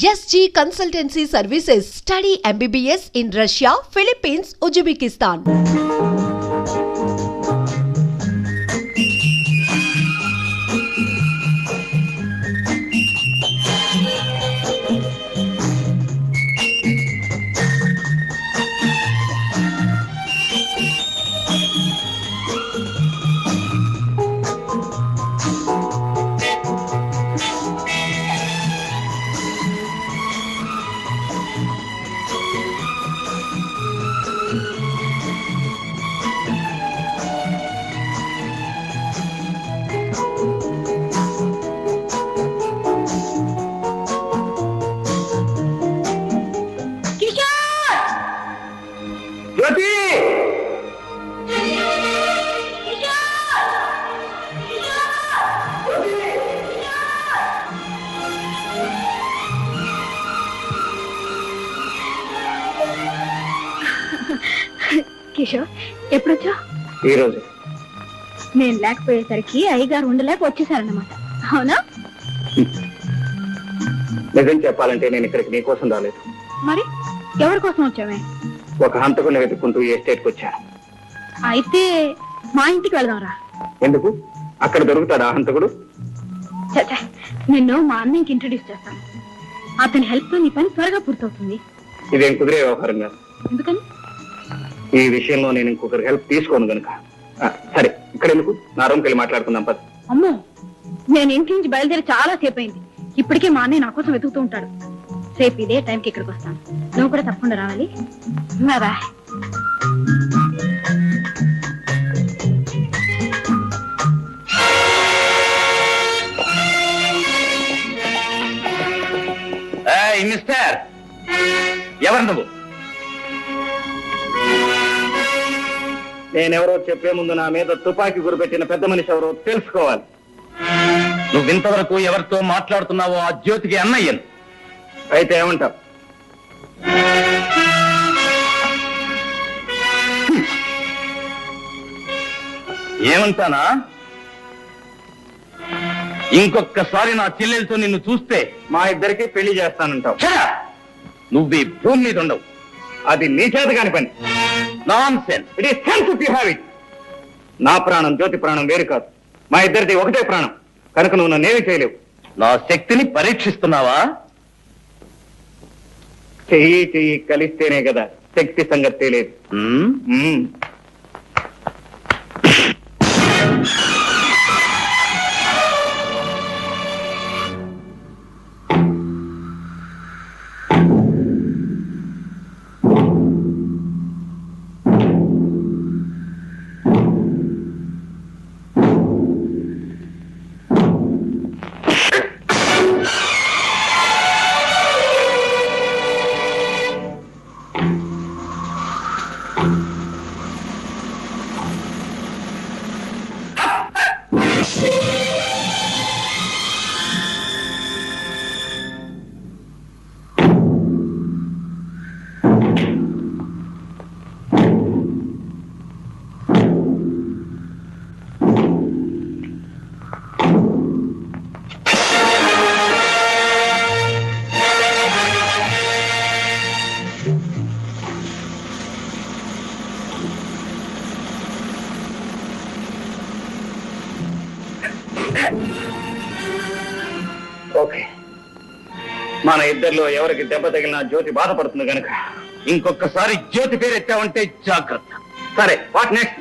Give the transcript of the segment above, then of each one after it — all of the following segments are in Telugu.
SG Consultancy Services. Study MBBS in Russia, Philippines, Uzbekistan. నేను లేకపోయేసరికి అయ్యగారు ఉండలేక వచ్చేసారన్నమాట. అవునా? నిజం చెప్పాలంటే నేను ఇక్కడికి నీ కోసం రాలేదు. మరి ఎవరి కోసం వచ్చావే? ఒక హంతకుని వెతుక్కుంటూ ఈ ఎస్టేట్కి వచ్చాను అయితే మా ఇంటికి వెళదాంరా. ఎందుకు? అక్కడ దొరుకుతాడా ఆ హంతకుడు? చచ్చా నిన్ను మా అన్నయ్యకి ఇంట్రడ్యూస్ చేస్తాను. అతని హెల్ప్తో నీ పని త్వరగా పూర్తవుతుంది. ఇదేం కుదిరే వ్యవహారం కాదు. ఎందుకని? ఈ విషయంలో నేను ఇంకొకరి హెల్ప్ తీసుకోను గనుక. సరే ఇక్కడ ఎందుకు? నా రూమ్కి వెళ్ళి మాట్లాడుకుందాం పద. అమ్మో నేను ఇంటి నుంచి బయలుదేరి చాలా సేపు అయింది ఇప్పటికే మా అన్నయ్య నా కోసం వెతుకుతూ ఉంటాడు. రేపు ఇదే టైంకి ఇక్కడికి వస్తాను. నువ్వు కూడా తప్పకుండా రావాలి. Bye mister. ఎవరు నువ్వు? నేనెవరో చెప్పే ముందు నా మీద తుపాకీ గురిపెట్టిన పెద్ద మనిషి ఎవరో తెలుసుకోవాలి. నువ్వు ఇంతవరకు ఎవరితో మాట్లాడుతున్నావో ఆ జ్యోతికి అన్నయ్యను. అయితే ఏమంటావు? ఏమంటానా? ఇంకొక్కసారి నా చెల్లెలతో నిన్ను చూస్తే మా ఇద్దరికి పెళ్ళి చేస్తానంటావు. నువ్వు ఈ భూమి మీద ఉండవు. అది నీ చేత కాని పని. Nonsense it is sense you have it నా ప్రాణం జ్యోతి ప్రాణం వేరు కాదు. మా ఇద్దరిది ఒకటే ప్రాణం. కనుక నువ్వు నన్నేమి చేయలేవు. నా శక్తిని పరీక్షిస్తున్నావా? చెయ్యి చెయ్యి కలిస్తేనే కదా శక్తి సంగతి తెలియదు మన ఇద్దరిలో ఎవరికి దెబ్బ తగిలినా జ్యోతి బాధపడుతుంది కనుక ఇంకొకసారి జ్యోతి పేరు ఎత్తావంటే జాగ్రత్త. సరే వాట్ నెక్స్ట్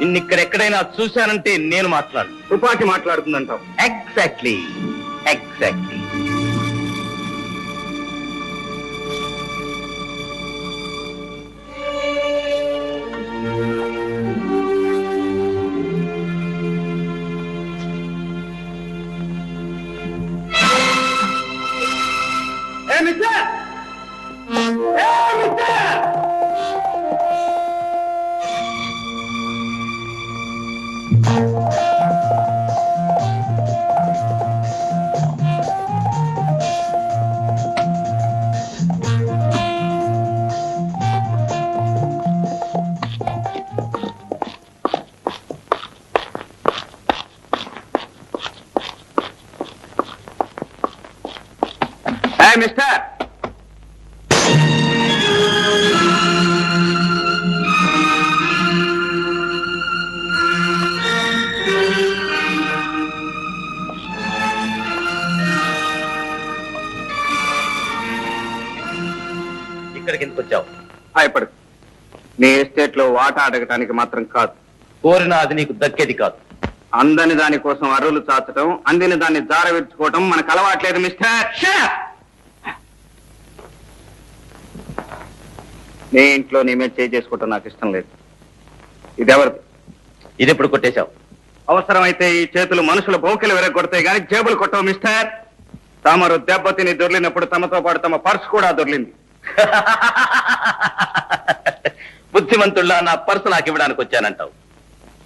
నిన్నిక్కడ ఎక్కడైనా చూశానంటే నేను మాట్లాడు తుపాకి మాట్లాడుతుందంటావు. ఎగ్జాక్ట్లీ ఎగ్జాక్ట్లీ మిస్టర్ వచ్చావు? భయపడు. నీ ఎస్టేట్లో వాటా అడగటానికి మాత్రం కాదు. కోరిన అది నీకు దక్కేది కాదు. అందని దానికోసం అరువులు చాచడం అందిన దాన్ని జారవిడ్చుకోవటం మనకు అలవాట్లేదు మిస్టర్. నీ ఇంట్లో నీ మీద చేయి చేసుకోవటం నాకు ఇష్టం లేదు. ఇది ఎవరిది ఇది ఎప్పుడు కొట్టేశావు? అవసరమైతే ఈ చేతులు మనుషుల బోకెలు విరగొడతాయి కానీ జేబులు కొట్టవు మిస్టర్. తమరు దెబ్బతిని దొర్లినప్పుడు తమతో పాటు తమ పర్స్ కూడా దొర్లింది. బుద్ధిమంతుల్లా నా పర్సు నాకు ఇవ్వడానికి వచ్చానంటావు.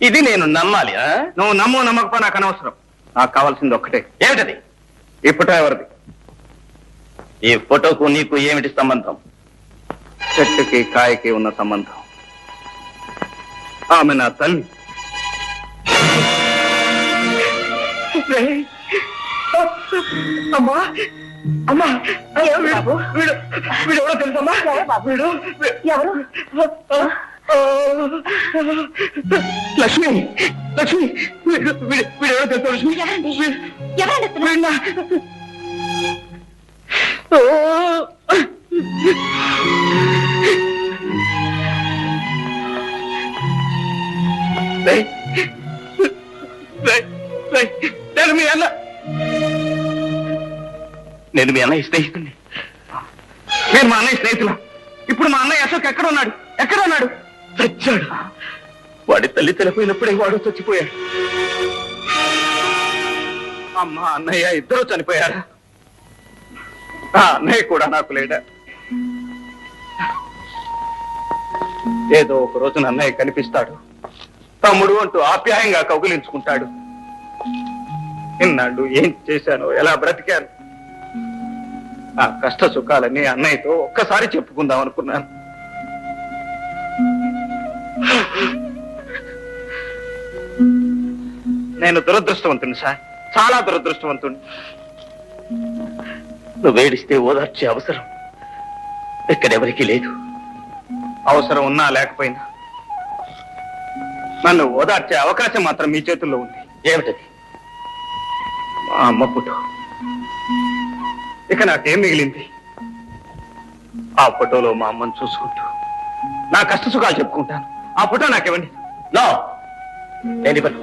ఇది నేను నమ్మాలి? నువ్వు నమ్ము నమ్మకపో నాకు అనవసరం. నాకు కావాల్సింది ఒక్కటే. ఏమిటది? ఈ ఫోటో ఎవరిది? ఈ ఫోటోకు నీకు ఏమిటి సంబంధం? చెట్టుకి కాయకి ఉన్న సంబంధం. ఆమె నా తల్లి. అమ్మా అమ్మా. వీడు వీడు వీడు ఎవరో తెలుసమ్మా వీడు ఎవరు? లక్ష్మి లక్ష్మి వీడు వీడు ఎవరో తెలుసా లక్ష్మి? ఎవరండి. రేయ్. నేను మీ అన్న. నేను మీ అన్నయ్య స్నేహితుడిని నేను మా అన్నయ్య స్నేహితుల. ఇప్పుడు మా అన్నయ్య అశోక్ ఎక్కడ ఉన్నాడు? ఎక్కడ ఉన్నాడు? చచ్చాడు. వాడి తల్లి చనిపోయినప్పుడే వాడు చచ్చిపోయాడు. అమ్మ అన్నయ్య ఇద్దరు చనిపోయారా. ఆ అన్నయ్య కూడా నాకు లేడా? ఏదో ఒక రోజున అన్నయ్య కనిపిస్తాడు. తమ్ముడు అంటూ ఆప్యాయంగా కౌగిలించుకుంటాడు. ఇన్నాళ్ళు ఏం చేశానో ఎలా బ్రతికాను? ఆ కష్ట సుఖాలన్నీ అన్నయ్యతో ఒక్కసారి చెప్పుకుందాం అనుకున్నాను. నేను దురదృష్టవంతుని సార్. చాలా దురదృష్టవంతుని నువ్వు వేడిస్తే ఓదార్చే అవసరం ఇక్కడెవరికీ లేదు. అవసరం ఉన్నా లేకపోయినా నన్ను ఓదార్చే అవకాశం మాత్రం మీ చేతుల్లో ఉంది. ఏమిటది? మా అమ్మ ఫోటో. ఇక నాకేం మిగిలింది? ఆ ఫోటోలో మా అమ్మని చూసుకుంటూ నా కష్ట సుఖాలు చెప్పుకుంటాను. ఆ ఫోటో నాకివ్వండి. నా! నేను ఇవ్వను.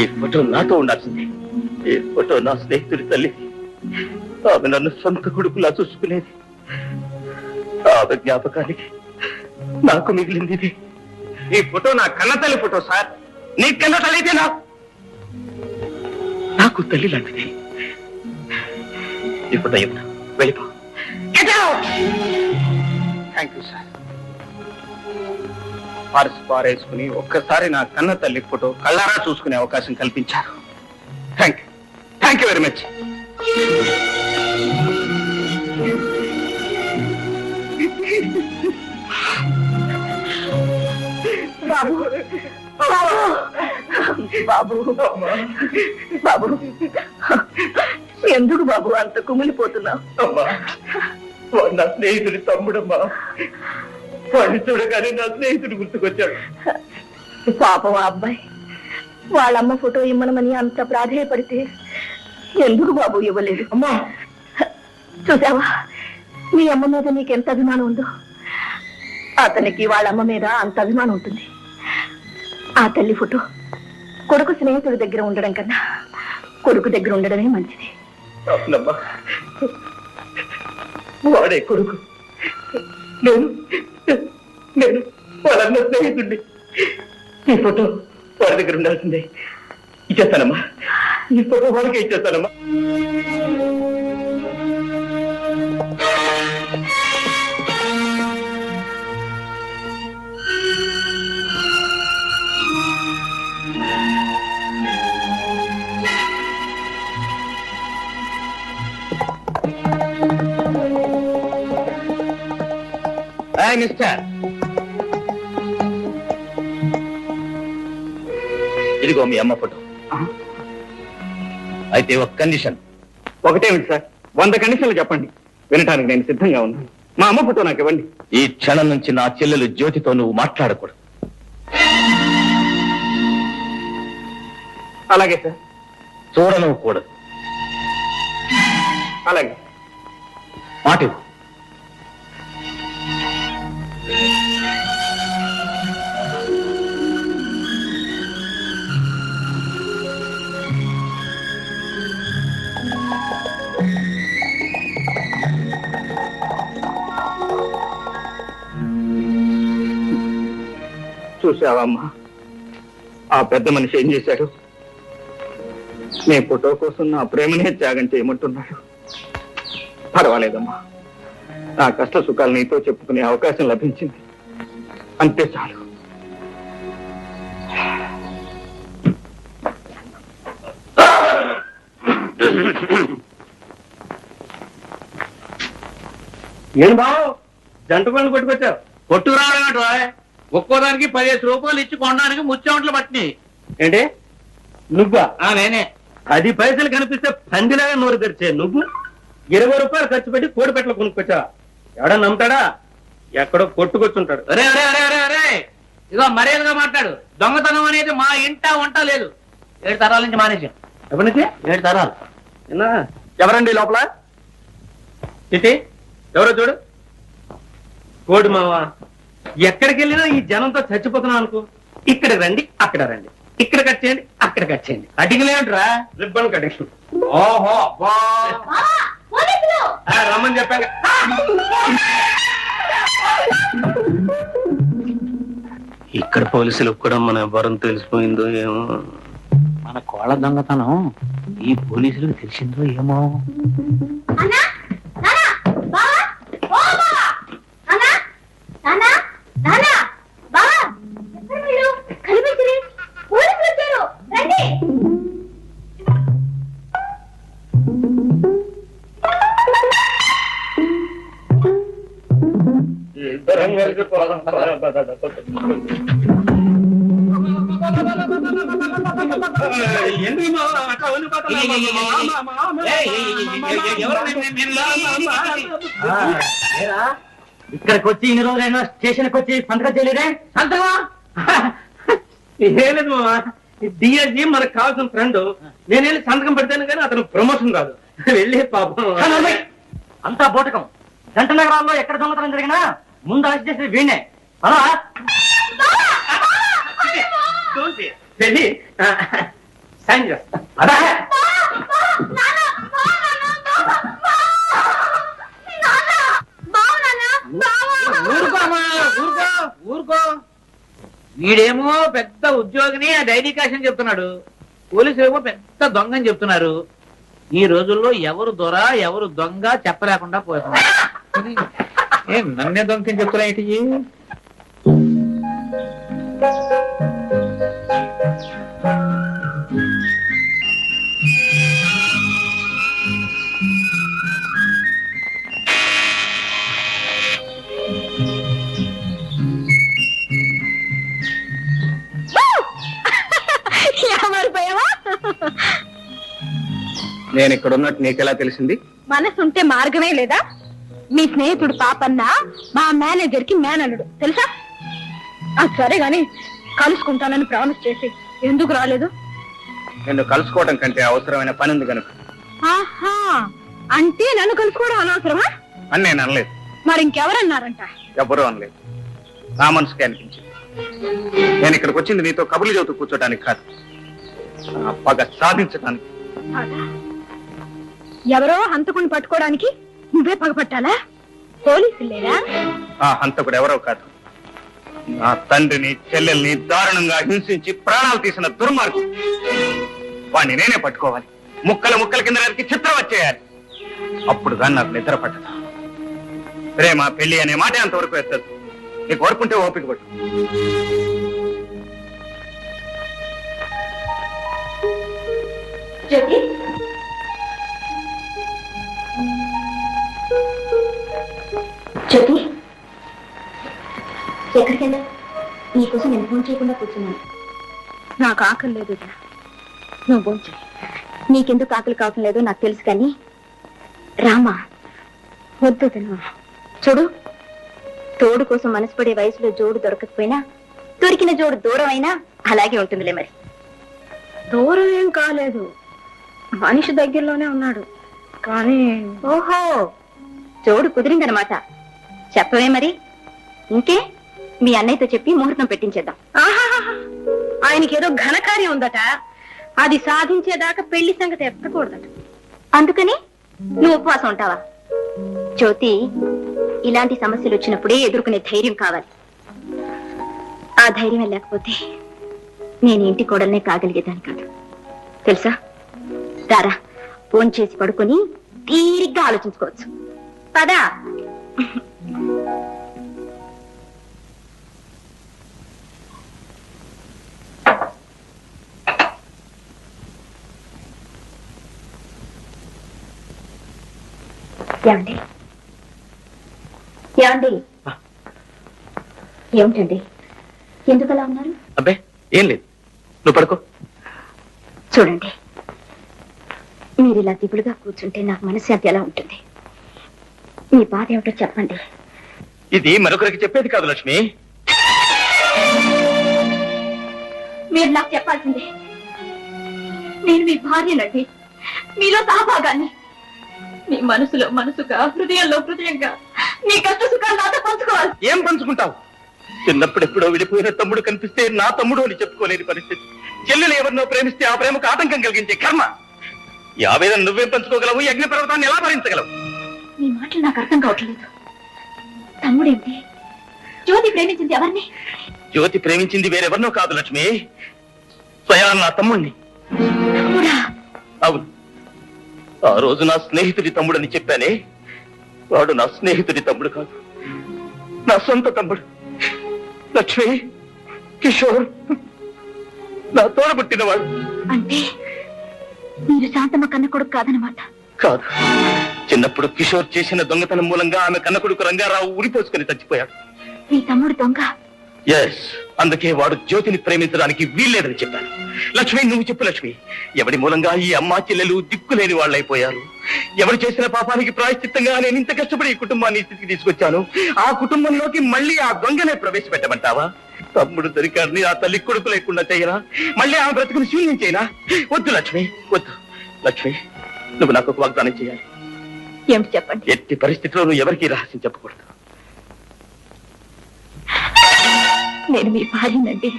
ఈ ఫోటో నాతో ఉండాల్సింది. ఈ ఫోటో నా స్నేహితుడి తల్లి ఆమె నన్ను సొంత కొడుకులా చూసుకునేది. ఆమె జ్ఞాపకానికి నాకు మిగిలింది ఇది ఈ ఫోటో నా కన్నతల్లి ఫోటో సార్. నీ కన్న తల్లి నా నాకు తల్లి లాంటిది. ఇప్పుడు ఫోటో వెళ్ళిపో. థ్యాంక్ యూ సార్ పర్స్ పారేసుకుని ఒక్కసారి నా కన్న తల్లి ఫోటో కళ్ళారా చూసుకునే అవకాశం కల్పించారు. Thank you thank you very much బాబు బాబు. ఎందుకు బాబు అంత కుమిలిపోతున్నావు? వాడు నా స్నేహితుడి తమ్ముడమ్మా. వాడిని చూడగానే నా స్నేహితుడు గుర్తుకొచ్చాడు. పాపం అబ్బాయి. వాళ్ళమ్మ ఫోటో ఇమ్మనమని అంత ప్రాధేయపడితే ఎందుకు బాబు ఇవ్వలేదు? అమ్మా. చూసావా? మీ అమ్మ మీద నీకెంత అభిమానం ఉందో? అతనికి వాళ్ళమ్మ మీద అంత అభిమానం ఉంటుంది. ఆ తల్లి ఫోటో కొడుకు స్నేహితుడి దగ్గర ఉండడం కన్నా కొడుకు దగ్గర ఉండడమే మంచిది. అవునమ్మా. వాడే కొడుకు. నేను నేను వాళ్ళందరూ స్నేహితుడిని ఈ ఫోటో వాడి దగ్గర ఉండాల్సిందే. ఇచ్చేస్తానమ్మా. ఈ ఫోటో వాడికి ఇచ్చేస్తానమ్మా. హాయ్ మిస్టర్ ఇదిగో మీ అమ్మ ఫోటో. అయితే ఒక కండిషన్. ఒకటేమిటి సార్. వంద కండిషన్లు చెప్పండి. వినటానికి నేను సిద్ధంగా ఉన్నాను. మా అమ్మ ఫోటో నాకు ఇవ్వండి. ఈ క్షణం నుంచి నా చెల్లెలు జ్యోతితో నువ్వు మాట్లాడకూడదు. అలాగే సార్. చూడను కూడదు అలాగే. మాట చూసావమ్మా ఆ పెద్ద మనిషి ఏం చేశాడు? నీ ఫోటో కోసం నా ప్రేమనే త్యాగం చేయమంటున్నాడు. పర్వాలేదమ్మా. నా కష్ట సుఖాలు నీతో చెప్పుకునే అవకాశం లభించింది. అంతే చాలు. ఏం బావు జంట పనులు కొట్టుకొచ్చావు. కొట్టుకు రావడం ఒక్కో దానికి పదిహేను రూపాయలు ఇచ్చి కొనడానికి ముచ్చెమట్లు పట్టినాయి. ఏంటి? నువ్వా? ఆ నేనే. పది పైసలు కనిపిస్తే పందిలాగా నోరు తెరిచే నువ్వు? ఇరవై రూపాయలు ఖర్చు పెట్టి కోడి పెట్టలు కొనుక్కొచ్చా? ఎవడ నమ్ముతాడా? ఎక్కడో కొట్టుకొచ్చుంటాడు. అరే అరే అరే అరే అరే ఇదిగో మర్యాదగా మాట్లాడు. దొంగతనం అనేది మా ఇంట వంట లేదు. ఏడు తరాల నుంచి మానేసాం ఎప్పటి నుంచి? ఏడు తరాలు. ఎవరండి లోపల? చిట్టి? ఎవరో చూడు. కోడి మావా? ఎక్కడికి వెళ్ళినా ఈ జనంతో చచ్చిపోతున్నాం అనుకో. ఇక్కడ రండి అక్కడ రండి. ఇక్కడ కట్ చేయండి అక్కడ కట్ చేయండి. అడిగిలేంట్రా రిబ్బన్ కటింగ్. ఓహో అబ్బా. ఆ, రమ్మని చెప్పాను. ఇక్కడ పోలీసులకు కూడా మన వరం తెలిసిపోయిందో ఏమో. మన కోళ్ళ దొంగతనం ఈ పోలీసులకు తెలిసిందో ఏమో. అన్నా నానా బావా ఓ బావా. నానా నానా నానా బావా ఎక్కడ మీరు కనిపించరే పోలీసులు వచ్చారు రండి ఇద్దరం కలిసి పోదాం. ఎందుకు మావా అట్లా వదిలిపోతున్నావు? ఏయ్, ఇక్కడికి వచ్చి ఇన్ని రోజులైనా స్టేషన్కి వచ్చి సంతకం చేయలేదే? సంతకమా? ఏం లేదు మావా డిఎస్జీ మనకు కావాల్సిన ఫ్రెండ్ నేను వెళ్ళి సంతకం పెడతాను కానీ అతను ప్రమోషన్ కాదు వెళ్ళి పాపం. అంతా బోటకం. జంట నగరాల్లో ఎక్కడ దొంగతనం జరిగినా ముందు అరెస్ట్ చేసేది వీణే అలా చూసి వెళ్ళి సైన్ చేస్తా. అదా ఊరుకో వీడేమో పెద్ద ఉద్యోగిని ఆ డైరీ కాషన్ చెప్తున్నాడు. పోలీసులు ఏమో పెద్ద దొంగ అని చెప్తున్నారు. ఈ రోజుల్లో ఎవరు దొర ఎవరు దొంగ చెప్పలేకుండా పోతున్నారు. నన్నే దొంగ అని చెప్తున్నా ఏంటి? నేను ఇక్కడ ఉన్నట్టు నీకెలా తెలిసింది? మనసుంటే మార్గమే లేదా? మీ స్నేహితుడు పాపన్న మా మేనేజర్కి మేనల్లుడు తెలుసా? ఆ, సరే గాని కలుసుకుంటానని ప్రామిస్ చేసి ఎందుకు రాలేదు? నిన్ను కలుసుకోవడం కంటే అవసరమైన పని ఉంది కనుక ఆహా అంటే నన్ను కలుసుకోవడం అనవసరమా? అని నేను అనలేదు. మరి ఇంకెవరన్నారంట? ఎవరూ అనలేదు. నా మనసుకే అనిపించింది. నేను ఇక్కడికి వచ్చింది నీతో కబుర్లు చదువుతూ కూర్చోడానికి కాదు. నా పగ సాధించడానికి? ఎవరో హంతకుని పట్టుకోవడానికి నువ్వే పగపట్టాలా? పోలీసులు లేరా? ఆ హంతకుడు ఎవరో కాదు. నా తండ్రిని చెల్లెల్ని దారుణంగా హింసించి ప్రాణాలు తీసిన దుర్మార్గం వాణ్ణి నేనే పట్టుకోవాలి. ముక్కల ముక్కల కింద నరికి చిత్రం వచ్చేయాలి. అప్పుడు కానీ నాకు నిద్ర పట్టదు. ప్రేమ పెళ్ళి అనే మాట అంతవరకు ఎత్తదు. నీకు ఓర్పుంటే ఓపిక పట్టు. జ్యోతి జ్యోతి నీకోసం నేను ఫోన్ చేయకుండా కూర్చున్నాను. నాకు ఆకలి లేదు. నువ్వు ఫోన్ చేయి. నీకెందుకు ఆకలి కావటం లేదో నాకు తెలుసు కానీ రామా వద్దు చూడు తోడు కోసం మనసు పడే వయసులో జోడు దొరకకపోయినా దొరికిన జోడు దూరం అయినా అలాగే ఉంటుందిలే మరి. దూరం ఏం కాలేదు. మనిషి దగ్గరలోనే ఉన్నాడు. కానీ ఓహో జోడు కుదిరిందనమాట చెప్పవే మరి. ఇంకే? మీ అన్నయ్యతో చెప్పి ముహూర్తం పెట్టించేద్దాం. ఆయనకి ఏదో ఘనకార్యం ఉందట. అది సాధించేదాకా పెళ్ళి సంగతి ఎత్తకూడదట. అందుకని నువ్వు ఉపవాసం ఉంటావా? జ్యోతి ఇలాంటి సమస్యలు వచ్చినప్పుడే ఎదుర్కొనే ధైర్యం కావాలి. ఆ ధైర్యం లేకపోతే నేను ఇంటి కోడల్నే కాగలిగేదాన్ని కాదు. తెలుసా? దారా ఫోన్ చేసి పడుకొని తీరిగ్గా ఆలోచించుకోవచ్చు. పదా. ఏమండి? ఏమండి? ఏమిటండి? ఎందుకు అలా ఉన్నారు? అబ్బే ఏం లేదు. నువ్వు పడుకో. చూడండి. మీరు ఇలా దిగులుగా కూర్చుంటే నాకు మనశ్శాంతి ఎలా ఉంటుంది? మీ బాధ ఏమిటో చెప్పండి. ఇది మరొకరికి చెప్పేది కాదు లక్ష్మి. మీరు నాకు చెప్పాల్సిందే. నేను మీ భార్యనండి. మీలో సహభాగాన్ని. మీ మనసులో మనసుగా హృదయంలో హృదయంగా మీ కష్ట సుఖాలు నాతో పంచుకోవాలి. ఏం పంచుకుంటావు? చిన్నప్పుడెప్పుడో విడిపోయిన తమ్ముడు కనిపిస్తే నా తమ్ముడు అని చెప్పుకోలేని పరిస్థితి. చెల్లెలు ఎవరినో ప్రేమిస్తే ఆ ప్రేమకు ఆటంకం కలిగించే కర్మ. ఈ ఆవేదన నువ్వేం పంచుకోగలవు? అగ్ని పర్వతాన్ని ఎలా భరించగలవు? మీ మాటలు నాకు అర్థం కావట్లేదు. తమ్ముడేంటి జ్యోతి ప్రేమించింది ఎవరిని? జ్యోతి ప్రేమించింది వేరెవరినో కాదు లక్ష్మి. స్వయాన నా తమ్ముణ్ణి. అవును. ఆ రోజు నా స్నేహితుడి తమ్ముడని చెప్పానే వాడు నా స్నేహితుడి తమ్ముడు కాదు. నా సొంత తమ్ముడు. లక్ష్మి కిషోర్ నా తోడబుట్టినవాడు అంటే మీరు శాంతమ్మ కన్న కొడుకు కాదనమాట కాదు. చిన్నప్పుడు కిషోర్ చేసిన దొంగతనం మూలంగా ఆమె కన్న కొడుకు రంగారావు ఉరిపోసుకుని చచ్చిపోయాడు. మీ తమ్ముడు దొంగ. ఎస్ అందుకే వాడు జ్యోతిని ప్రేమించడానికి వీల్లేదని చెప్పాను. లక్ష్మి నువ్వు చెప్పు లక్ష్మి. ఎవడి మూలంగా ఈ అమ్మా చెల్లెలు దిక్కులేని వాళ్ళైపోయారు? ఎవరు చేసిన పాపానికి ప్రాయశ్చిత్తంగా నేను ఇంత కష్టపడి ఈ కుటుంబాన్ని స్థితికి తీసుకొచ్చాను? ఆ కుటుంబంలోకి మళ్ళీ ఆ దొంగనే ప్రవేశపెట్టమంటావా? తమ్ముడు దొరికాడిని ఆ తల్లి కొడుకు లేకుండా చేయరా మళ్ళీ ఆ బ్రతుకుని శూన్యం చేయనా? వద్దు లక్ష్మి వద్దు. లక్ష్మి నువ్వు నాకు ఒక వాగ్దానం చేయాలి. ఏమిటి చెప్పండి? ఎట్టి పరిస్థితిలో నువ్వు ఎవరికీ రహస్యం చెప్పకూడదు. నేను మీ భార్యనండి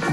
ఆ,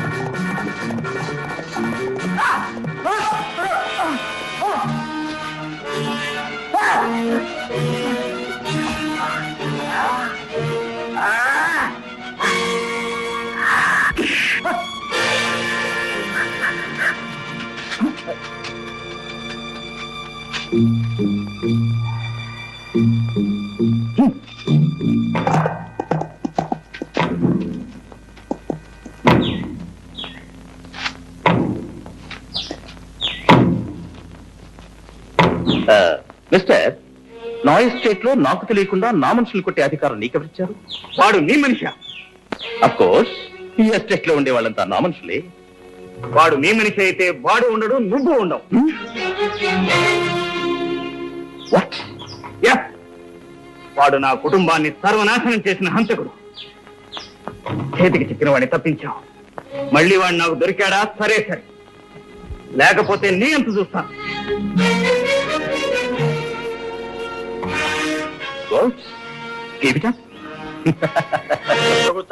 మిస్టర్ నా ఎస్టేట్లో నాకు తెలియకుండా నా మనుషులు కొట్టే అధికారం నీకెవరిచ్చారు? వాడు నీ మనిషా? అఫ్ కోర్స్ ఈ ఎస్టేట్లో ఉండే వాళ్ళంతా నా మనుషులే. వాడు నీ మనిషి అయితే వాడు ఉండడు నువ్వు ఉండవు. Yes. వాడు నా కుటుంబాన్ని సర్వనాశనం చేసిన హంతకుడు. చేతికి చిక్కిన వాడిని తప్పించావు. మళ్ళీ వాడు నాకు దొరికాడా? సరే సరే. లేకపోతే నీ అంత చూస్తాను. Keep it up.